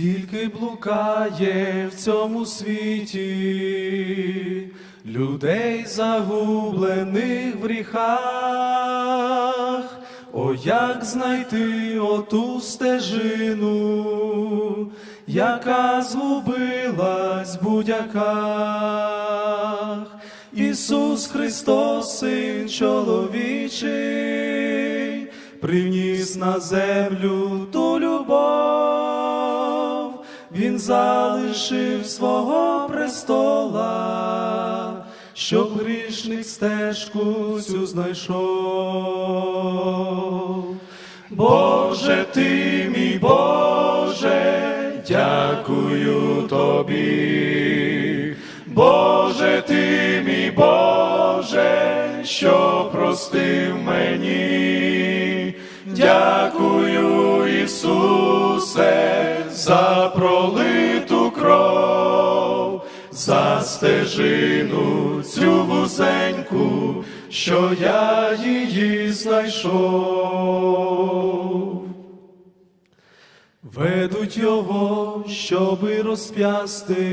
Скільки блукає в цьому світі людей загублених в гріхах, о, як знайти оту стежину, яка згубилась в будяках. Ісус Христос, Син чоловічий, привніс на землю ту любов, Він залишив свого престола, щоб грішник стежку цю знайшов. Боже ти мій Боже, дякую тобі. Боже ти мій Боже, що простив мені. Дякую, Ісусе, за пролиту кров, за стежину цю вузеньку, що я її знайшов. Ведуть його, щоби розп'ясти,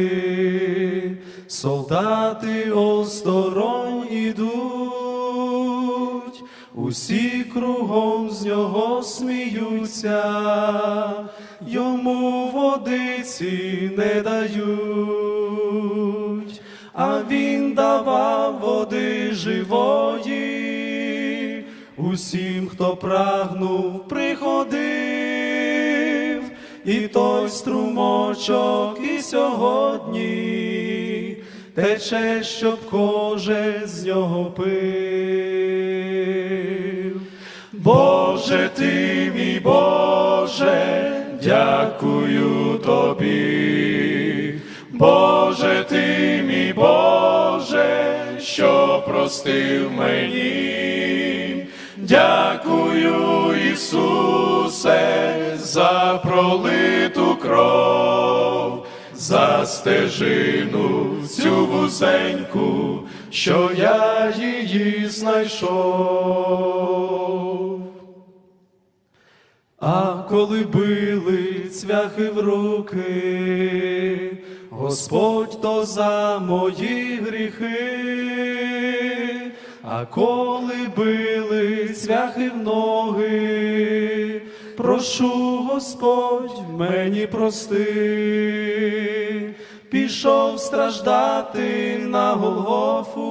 солдати осторонь ідуть, усі кругом з нього сміються, йому водиці не дають, а він давав води живої, усім, хто прагнув, приходив, і той струмочок і сьогодні тече, щоб кожен з нього пив. Боже ти мій Боже, дякую тобі. Боже ти мій Боже, що простив мені. Дякую, Ісусе, за пролиту кров, за стежину цю вузеньку, що я її знайшов. А коли били цвяхи в руки, Господь то за мої гріхи, а коли били цвяхи в ноги, прошу Господь мені прости, пішов страждати на Голгофу,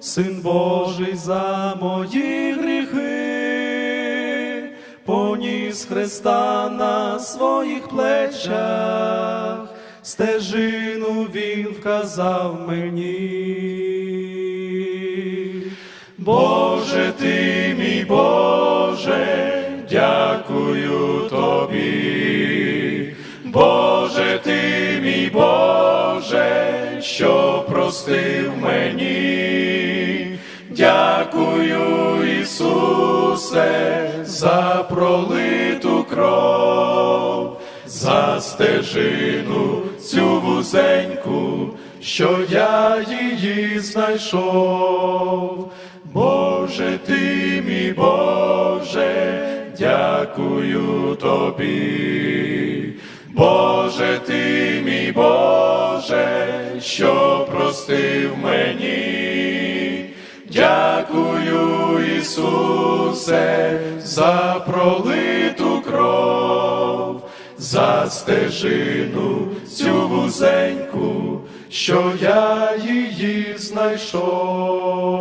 Син Божий за мої гріхи поніс Христа на своїх плечах, стежину Він вказав мені. Боже ти мій Боже, дякую тобі. Боже ти мій Боже, що простив мені. Стежину цю вузеньку, що я її знайшов. Боже ти мій Боже, дякую тобі. Боже ти мій Боже, що простив мені. Дякую, Ісусе, за пролиту кров, за стежину цю вузеньку, що я її знайшов.